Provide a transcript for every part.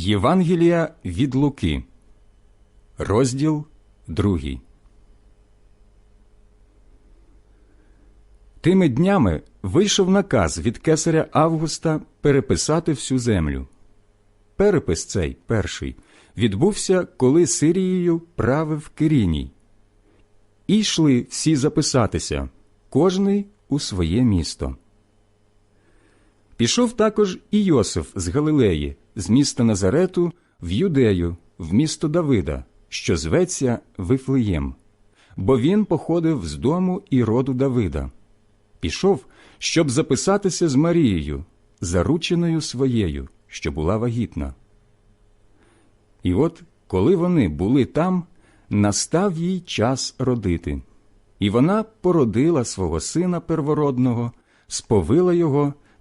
Євангелія від Луки, розділ 2. Тими днями вийшов наказ від кесаря Августа переписати всю землю. Перепис цей перший відбувся, коли Сирією правив Киріній. І йшли всі записатися, кожний у своє місто. Пішов також і Йосиф з Галилеї, з міста Назарету, в Юдею, в місто Давида, що зветься Вифлеєм, бо він походив з дому і роду Давида. Пішов, щоб записатися з Марією, зарученою своєю, що була вагітна. І от, коли вони були там, настав їй час родити, і вона породила свого сина первородного, сповила його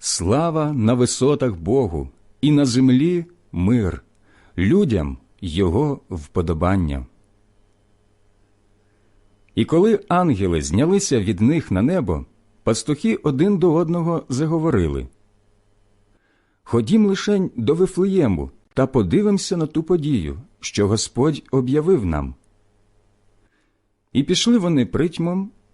Слава на висотах Богу, і на землі мир, людям Його вподобання. І коли ангели знялися від них на небо, пастухи один до одного заговорили Ходім лишень до Вифлеєму та подивимося на ту подію, що Господь об'явив нам. І пішли вони притьмом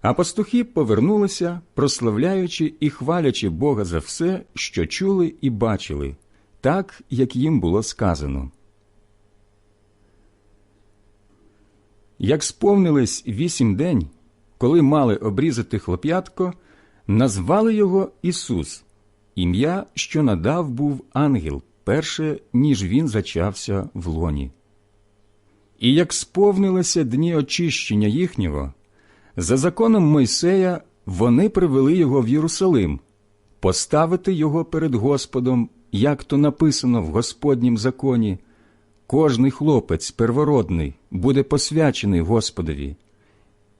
А пастухи повернулися, прославляючи і хвалячи Бога за все, що чули і бачили, так, як їм було сказано. Як сповнились вісім день, коли мали обрізати хлоп'ятко, назвали його Ісус, ім'я, що надав був ангел перше, ніж він зачався в лоні. І як сповнилися дні очищення їхнього, за законом Мойсея вони привели його в Єрусалим, поставити його перед Господом, як то написано в Господнім законі. Кожний хлопець первородний буде посвячений Господові,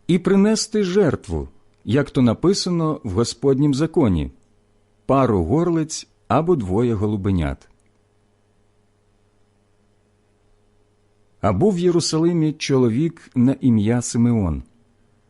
і принести жертву, як то написано в Господнім законі, пару горлиць або двоє голубенят. А був в Єрусалимі чоловік на ім'я Симеон.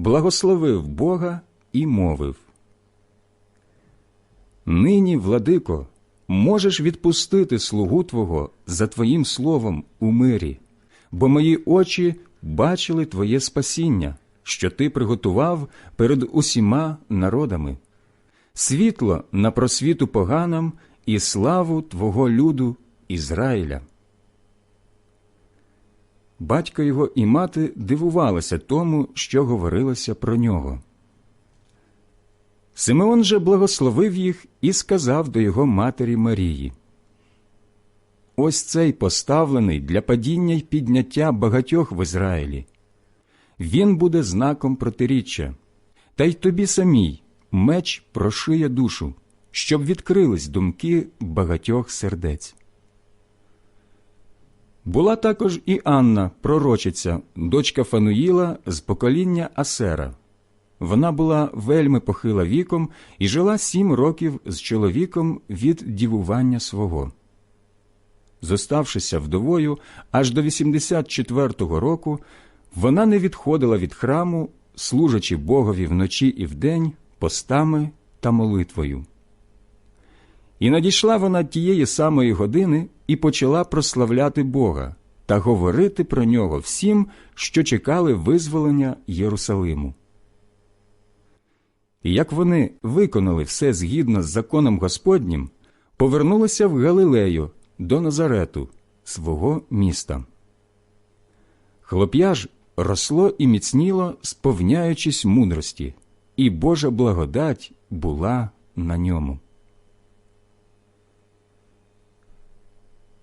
благословив Бога і мовив. Нині, владико, можеш відпустити слугу Твого за Твоїм словом у мирі, бо мої очі бачили Твоє спасіння, що Ти приготував перед усіма народами, світло на просвіту поганам і славу Твого люду Ізраїля. Батько його і мати дивувалися тому, що говорилося про нього. Симеон же благословив їх і сказав до його матері Марії: Ось цей поставлений для падіння й підняття багатьох в Ізраїлі. він буде знаком протиріччя, та й тобі самій меч прошиє душу, щоб відкрились думки багатьох сердець. Була також і Анна, пророчиця, дочка Фануїла з покоління Асера. Вона була вельми похила віком і жила сім років з чоловіком від дівування свого. Зоставшися вдовою аж до 84-го року, вона не відходила від храму, служачи Богові вночі і вдень постами та молитвою. І надійшла вона тієї самої години і почала прославляти Бога та говорити про нього всім, що чекали визволення Єрусалиму. І як вони виконали все згідно з законом Господнім, повернулися в Галилею до Назарету, свого міста. Хлоп'я ж росло і міцніло, сповняючись мудрості, і Божа благодать була на ньому.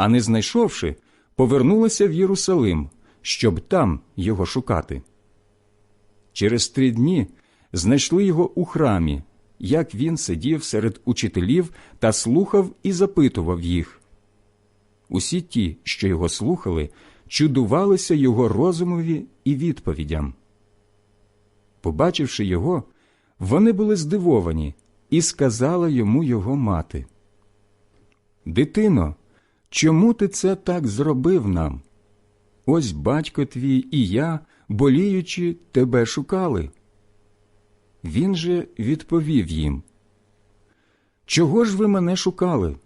а не знайшовши, повернулися в Єрусалим, щоб там його шукати. Через три дні знайшли його у храмі, як він сидів серед учителів та слухав і запитував їх. Усі ті, що його слухали, чудувалися його розумові і відповідям. Побачивши його, вони були здивовані, і сказала йому його мати. Дитино, чому ти це так зробив нам? Ось батько твій і я, боліючи, тебе шукали. Він же відповів їм Чого ж ви мене шукали?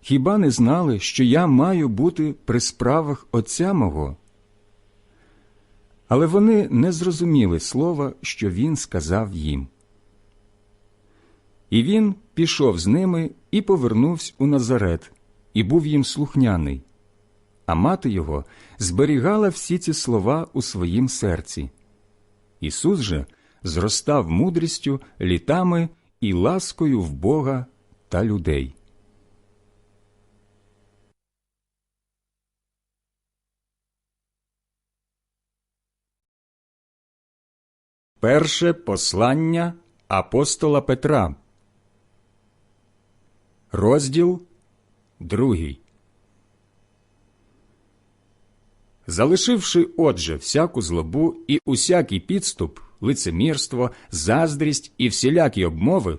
Хіба не знали, що я маю бути при справах Отця мого? Але вони не зрозуміли слова, що він сказав їм. І він пішов з ними і повернувся у Назарет, і був їм слухняний. А мати його зберігала всі ці слова у своїм серці. Ісус же зростав мудрістю, літами і ласкою в Бога та людей. Перше послання апостола Петра, розділ другий. Залишивши, отже, всяку злобу і усякий підступ, лицемірство, заздрість і всілякі обмови,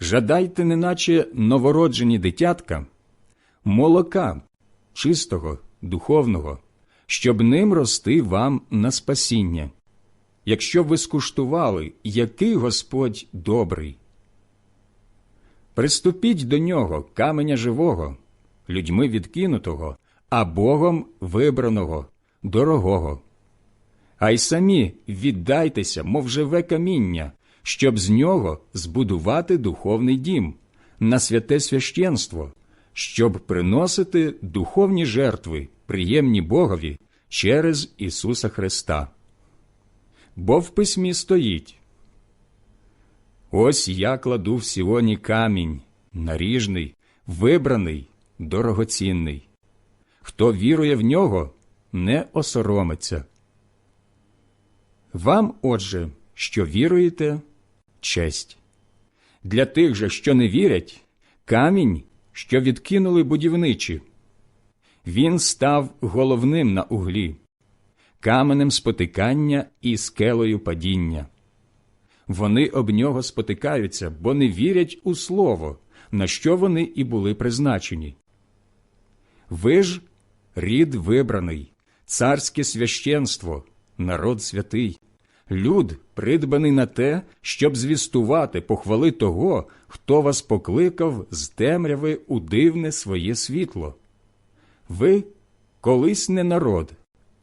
жадайте, неначе новороджені дитятка, молока чистого, духовного, щоб ним рости вам на спасіння якщо ви скуштували, який Господь добрий. Приступіть до нього каменя живого, людьми відкинутого, а Богом вибраного, дорогого. А й самі віддайтеся, мов живе каміння, щоб з нього збудувати духовний дім, на святе священство, щоб приносити духовні жертви, приємні Богові через Ісуса Христа бо в письмі стоїть. Ось я кладу в Сіоні камінь, наріжний, вибраний, дорогоцінний. Хто вірує в нього, не осоромиться. Вам, отже, що віруєте, честь. Для тих же, що не вірять, камінь, що відкинули будівничі. Він став головним на углі каменем спотикання і скелею падіння. Вони об нього спотикаються, бо не вірять у слово, на що вони і були призначені. Ви ж рід вибраний, царське священство, народ святий, люд, придбаний на те, щоб звістувати похвали того, хто вас покликав з темряви у дивне своє світло. Ви колись не народ,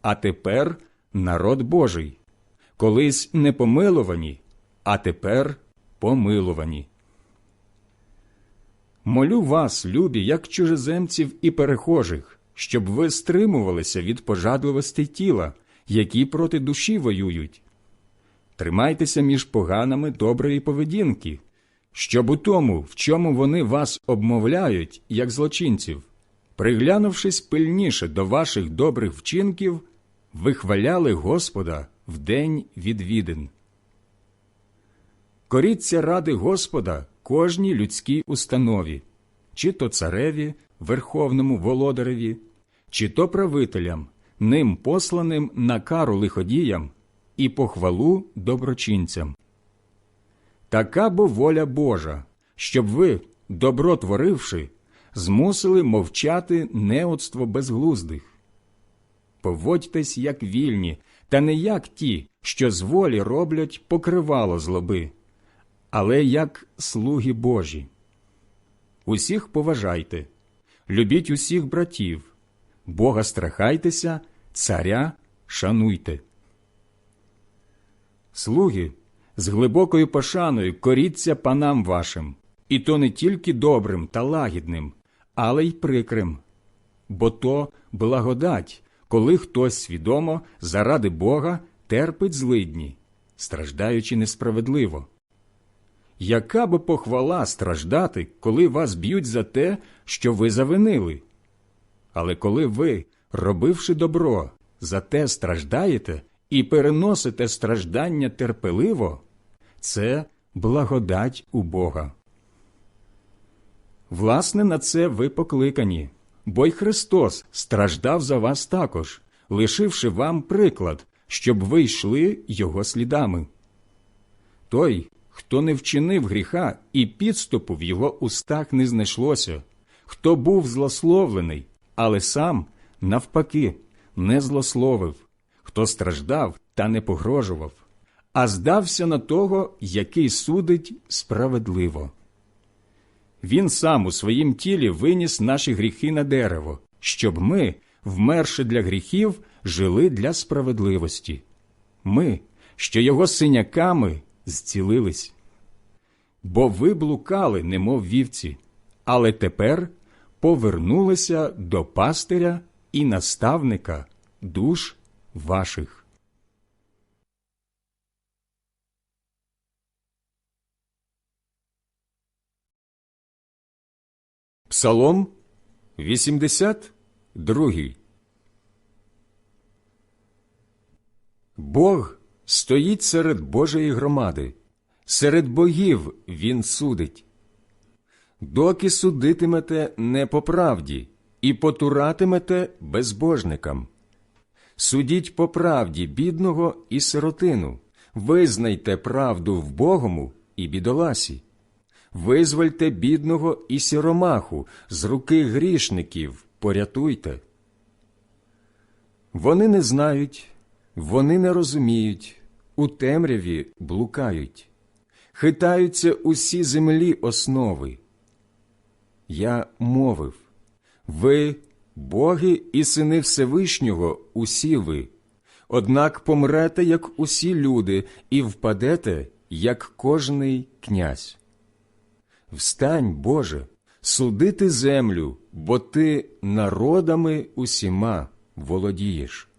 а тепер народ Божий. колись не помилувані, а тепер помилувані. Молю вас, любі, як чужеземців і перехожих, щоб ви стримувалися від пожадливостей тіла, які проти душі воюють. Тримайтеся між поганами доброї поведінки, щоб у тому, в чому вони вас обмовляють, як злочинців, приглянувшись пильніше до ваших добрих вчинків, вихваляли Господа в день відвідин. Коріться ради Господа кожній людській установі, чи то цареві, верховному володареві, чи то правителям, ним посланим на кару лиходіям і похвалу доброчинцям. Така бо воля Божа, щоб ви, добро творивши, змусили мовчати неоцтво безглуздих. Поводьтесь, як вільні, та не як ті, що з волі роблять покривало злоби, але як слуги Божі. Усіх поважайте, любіть усіх братів, Бога страхайтеся, царя шануйте. Слуги з глибокою пошаною коріться панам вашим, і то не тільки добрим та лагідним, але й прикрим. Бо то благодать, коли хтось свідомо заради Бога терпить злидні, страждаючи несправедливо. Яка би похвала страждати, коли вас б'ють за те, що ви завинили? Але коли ви, робивши добро, за те страждаєте і переносите страждання терпеливо, це благодать у Бога. Власне, на це ви покликані, бо й Христос страждав за вас також, лишивши вам приклад, щоб ви йшли Його слідами. Той, хто не вчинив гріха і підступу в його устах не знайшлося, хто був злословлений, але сам, навпаки, не злословив, хто страждав та не погрожував, а здався на того, який судить справедливо. Він сам у своїм тілі виніс наші гріхи на дерево, щоб ми, вмерши для гріхів, жили для справедливості. Ми, що його синяками зцілились. Бо ви блукали, немов вівці, але тепер повернулися до пастиря і наставника душ ваших. Псалом 82 Бог стоїть серед Божої громади, серед богів Він судить. Доки судитимете не по правді і потуратимете безбожникам. Судіть по правді бідного і сиротину, визнайте правду в Богому і бідоласі. Визвольте бідного і сіромаху з руки грішників, порятуйте. Вони не знають, вони не розуміють, у темряві блукають, хитаються усі землі основи. Я мовив ви, боги і сини Всевишнього, усі ви, однак помрете, як усі люди, і впадете, як кожний князь. Встань, Боже, судити землю, бо ти народами усіма володієш.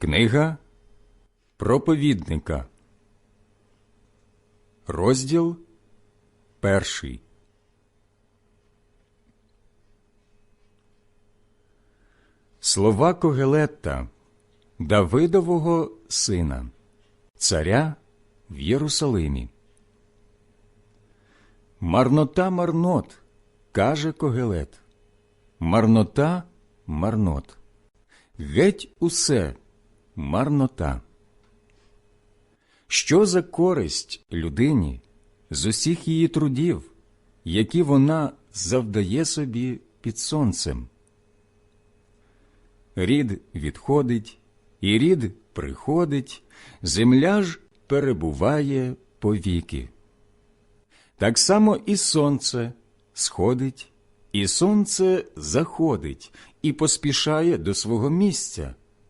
Книга проповідника, розділ перший. Слова Когелетта, Давидового сина, царя в Єрусалимі. Марнота марнот, каже Когелет. Марнота марнот. Геть усе марнота. Що за користь людині з усіх її трудів, які вона завдає собі під сонцем? Рід відходить, і рід приходить, земля ж перебуває повіки. Так само і сонце сходить, і сонце заходить і поспішає до свого місця,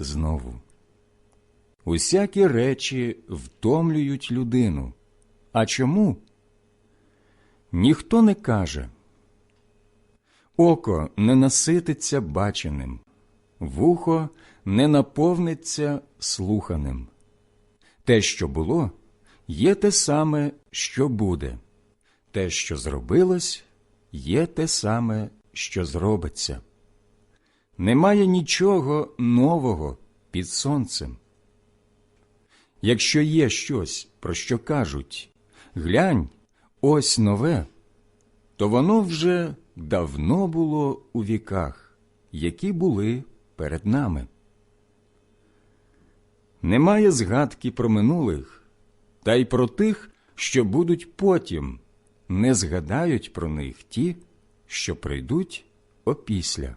знову. Усякі речі втомлюють людину. А чому? Ніхто не каже. Око не насититься баченим, вухо не наповниться слуханим. Те, що було, є те саме, що буде, те, що зробилось, є те саме, що зробиться. Немає нічого нового під сонцем. Якщо є щось, про що кажуть глянь, ось нове, то воно вже давно було у віках, які були перед нами. Немає згадки про минулих, та й про тих, що будуть потім, не згадають про них ті, що прийдуть опісля.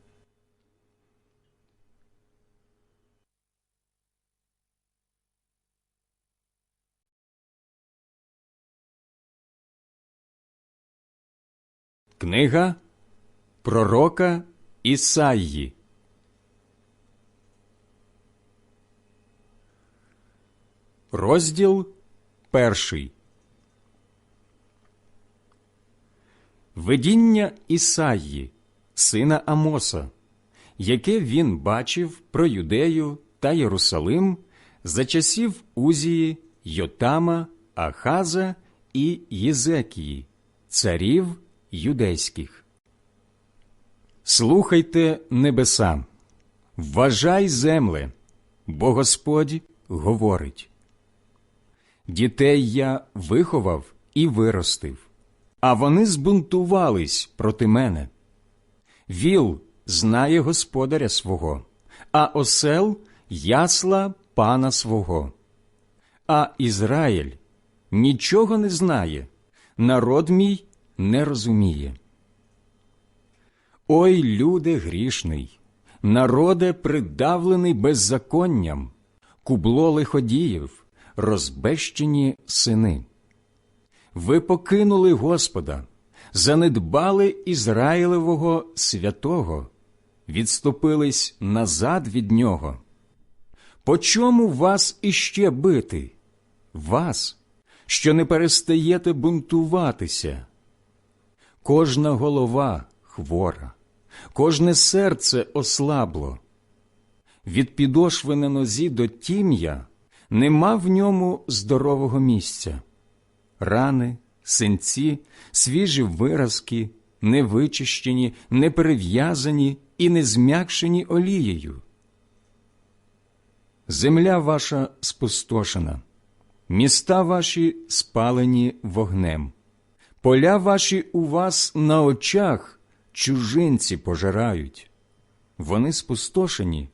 Книга Пророка Ісаї. Розділ перший. Видіння Ісаї, сина Амоса, яке він бачив про Юдею та Єрусалим за часів Узії, Йотама, Ахаза і Єзекії, царів юдейських. Слухайте небеса, вважай земле, бо Господь говорить. Дітей я виховав і виростив, а вони збунтувались проти мене. Віл знає господаря свого, а осел ясла пана свого. А Ізраїль нічого не знає, народ мій не розуміє. Ой, люде грішний, народе придавлений беззаконням, кубло лиходіїв, розбещені сини. Ви покинули Господа, занедбали Ізраїлевого святого, відступились назад від нього. По чому вас іще бити? Вас, що не перестаєте бунтуватися? Кожна голова хвора, кожне серце ослабло. Від підошви на нозі до тім'я нема в ньому здорового місця. Рани, синці, свіжі виразки, невичищені, не перев'язані і не зм'якшені олією. Земля ваша спустошена, міста ваші спалені вогнем, поля ваші у вас на очах чужинці пожирають. Вони спустошені,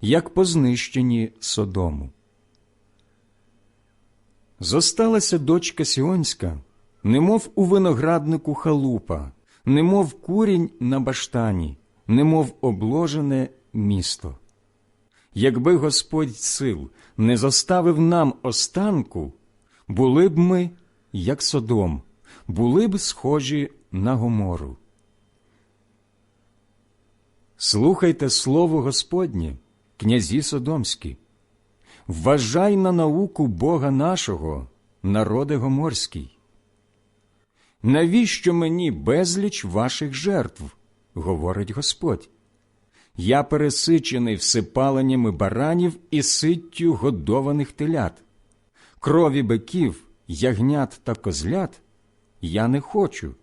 як познищені содому. Зосталася дочка Сіонська, немов у винограднику халупа, немов курінь на баштані, немов обложене місто. Якби Господь сил не заставив нам останку, були б ми, як Содом, були б схожі на Гомору. Слухайте слово Господнє, князі Содомські. Вважай на науку Бога нашого, народе гоморський. Навіщо мені безліч ваших жертв? говорить Господь. Я пересичений всипаленнями баранів і ситтю годованих телят, крові биків, ягнят та козлят я не хочу.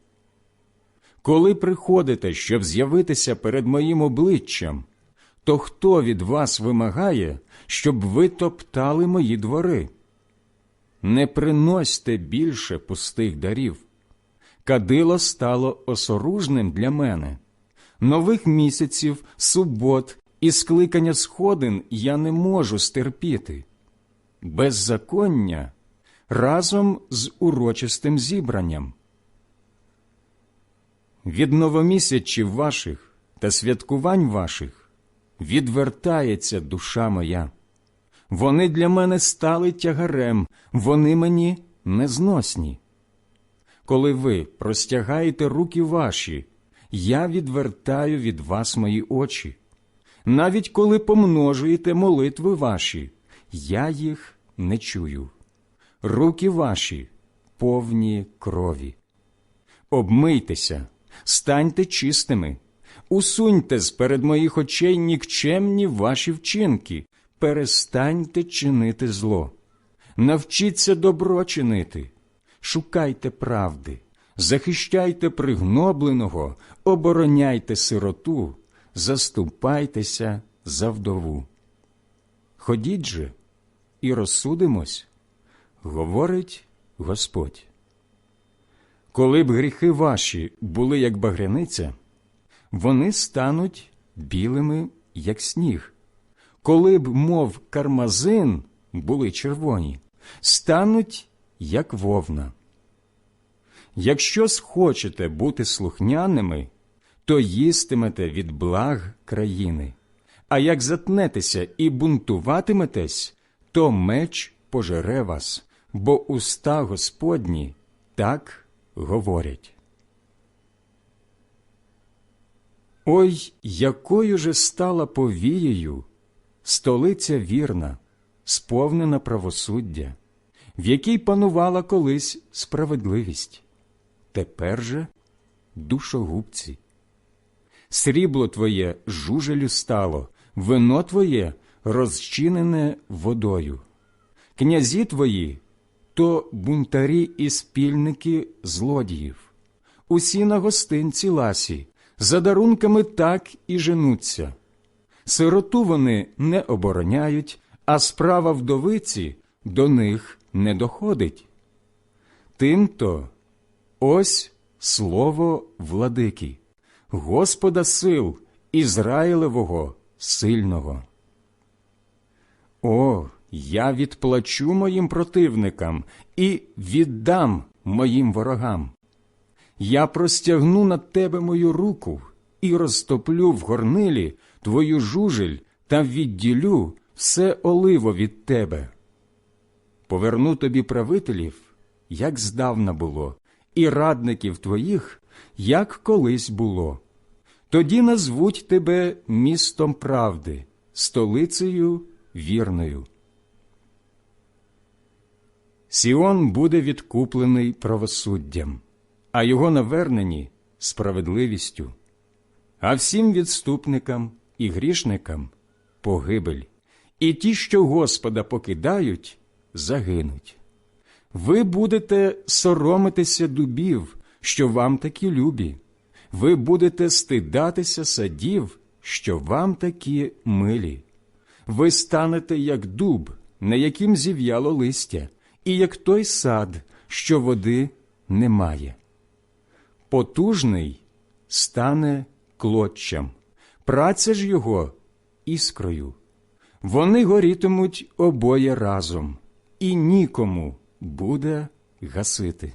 Коли приходите, щоб з'явитися перед моїм обличчям, то хто від вас вимагає, щоб ви топтали мої двори? Не приносьте більше пустих дарів. Кадило стало осоружним для мене. Нових місяців, субот і скликання сходин я не можу стерпіти. Беззаконня разом з урочистим зібранням. Від новомісячів ваших та святкувань ваших відвертається душа моя. Вони для мене стали тягарем, вони мені незносні. Коли ви простягаєте руки ваші, я відвертаю від вас мої очі. Навіть коли помножуєте молитви ваші, я їх не чую. Руки ваші повні крові. Обмийтеся, станьте чистими, усуньте з перед моїх очей нікчемні ваші вчинки, перестаньте чинити зло, навчіться добро чинити, шукайте правди, захищайте пригнобленого, обороняйте сироту, заступайтеся за вдову. Ходіть же і розсудимось, говорить Господь. Коли б гріхи ваші були як багряниця, вони стануть білими, як сніг. Коли б, мов кармазин, були червоні, стануть, як вовна. Якщо схочете бути слухняними, то їстимете від благ країни, а як затнетеся і бунтуватиметесь, то меч пожере вас, бо уста Господні так говорять. Ой, якою же стала повією столиця вірна, сповнена правосуддя, в якій панувала колись справедливість, тепер же душогубці. Срібло твоє жужелю стало, вино твоє розчинене водою, князі твої то бунтарі і спільники злодіїв, усі на гостинці ласі, за дарунками так і женуться. Сироту вони не обороняють, а справа вдовиці до них не доходить. Тимто ось слово владики, Господа сил Ізраїлевого сильного. О, я відплачу моїм противникам і віддам моїм ворогам. Я простягну над тебе мою руку і розтоплю в горнилі твою жужель та відділю все оливо від тебе. Поверну тобі правителів, як здавна було, і радників твоїх, як колись було. Тоді назвуть тебе містом правди, столицею вірною. Сіон буде відкуплений правосуддям, а його навернені справедливістю, а всім відступникам і грішникам погибель, і ті, що Господа покидають, загинуть. Ви будете соромитися дубів, що вам такі любі, ви будете стидатися садів, що вам такі милі. Ви станете як дуб, на яким зів'яло листя, і як той сад, що води немає. Потужний стане клоччям, праця ж його іскрою. Вони горітимуть обоє разом, і нікому буде гасити.